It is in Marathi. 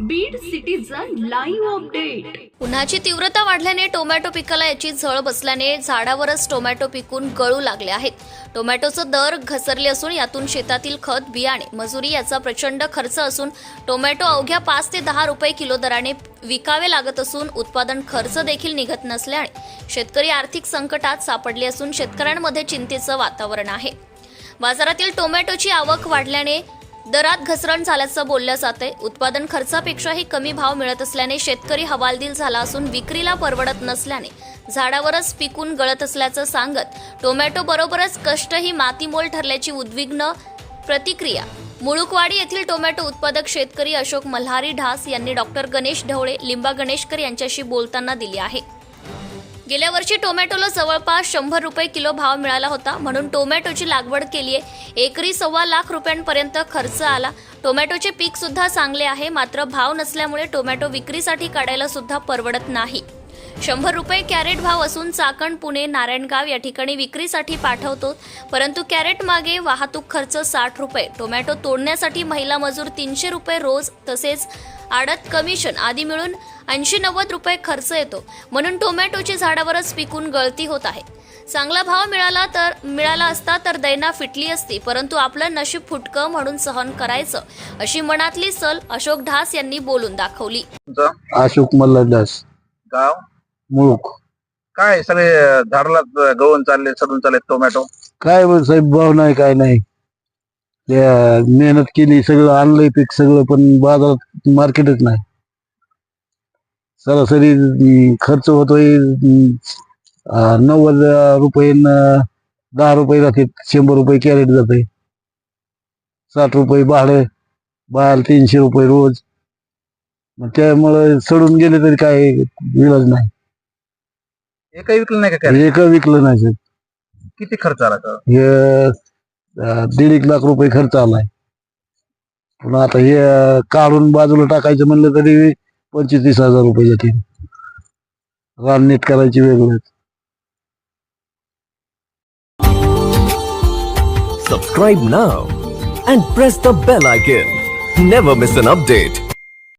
बीड सिटीजन लाईव्ह अपडेट उन्हाची तीव्रता वाढल्याने टोमॅटो पिकाला याची झळ बसल्याने झाडावरच टोमॅटो पिकून गळू लागले आहेत. टोमॅटोचं दर घसरले असून यातून शेतातील खत बियाणे मजुरी याचा प्रचंड खर्च असून टोमॅटो अवघ्या पाच ते दहा रुपये किलो दराने विकावे लागत असून उत्पादन खर्च देखील निघत नसल्याने शेतकरी आर्थिक संकटात सापडले असून शेतकऱ्यांमध्ये चिंतेचं वातावरण आहे. बाजारातील टोमॅटोची आवक वाढल्याने दरात घसरण झाल्याचं बोललं जाते उत्पादन खर्चापेक्षाही कमी भाव मिळत असल्याने शेतकरी हवालदिल झाला असून विक्रीला परवडत नसल्याने झाडावरच पिकून गळत असल्याचं सांगत टोमॅटो बरोबरच कष्टही मातीमोल ठरल्याची उद्विग्न प्रतिक्रिया. मुळुकवाडी येथील टोमॅटो उत्पादक शेतकरी अशोक मल्हारी ढास यांनी डॉक्टर गणेश ढवळे लिंबा गणेशकर यांच्याशी बोलताना दिली आहे. गेल्या वर्षी टोमॅटोला जवळपास शंभर रुपये किलो भाव मिळाला होता. म्हणून टोमॅटोची लागवड केली आहे. एकरी सव्वा लाख रुपयांपर्यंत खर्च आला. टोमॅटोचे पीक सुद्धा चांगले आहे. मात्र भाव नसल्यामुळे टोमॅटो विक्रीसाठी काढायला सुद्धा परवडत नाही. शंभर रुपये कॅरेट भाव असून चाकण पुणे नारायणगाव या ठिकाणी विक्रीसाठी पाठवतो. परंतु कॅरेट मागे वाहतूक खर्च साठ रुपये. टोमॅटो तोडण्यासाठी महिला मजूर तीनशे रुपये रोज तसेच आडत कमिशन आदी मिळून ऐंशी नव्वद रुपये खर्च येतो. म्हणून टोमॅटोची झाडावरच पिकून गळती होत आहे. चांगला भाव मिळाला तर मिळाला असता तर दैना फिटली असती परंतु आपलं नशीब फुटकं म्हणून सहन करायचं अशी मनातली सल अशोक ढास यांनी बोलून दाखवली. अशोक मल्हारदास गाव? मुळूक काय सगळे झाडाला गळून चालले सडून चालले टोमॅटो? काय बरं साहेब भाव नाही काय नाही. त्या मेहनत केली सगळं आणलंय पीक सगळं पण बाजारात मार्केटच नाही. सरासरी खर्च होतोय नव्वद रुपये दहा रुपये जाते शंभर रुपये कॅरेट जाते साठ रुपये भाडं बाहेर तीनशे रुपये रोज. मग त्यामुळे सडून गेले तरी काय इलाज नाही. एकही विकलं नाही का एक विकलं नाही साहेब. किती खर्च आला का हे दीड एक लाख रुपये खर्च आलाय. पुन्हा आता हे काढून बाजूला टाकायचं म्हणलं तरी पंचवीस हजार रुपये जातील रान नीट करायची वेगळं Subscribe now and press the bell icon. Never miss an update.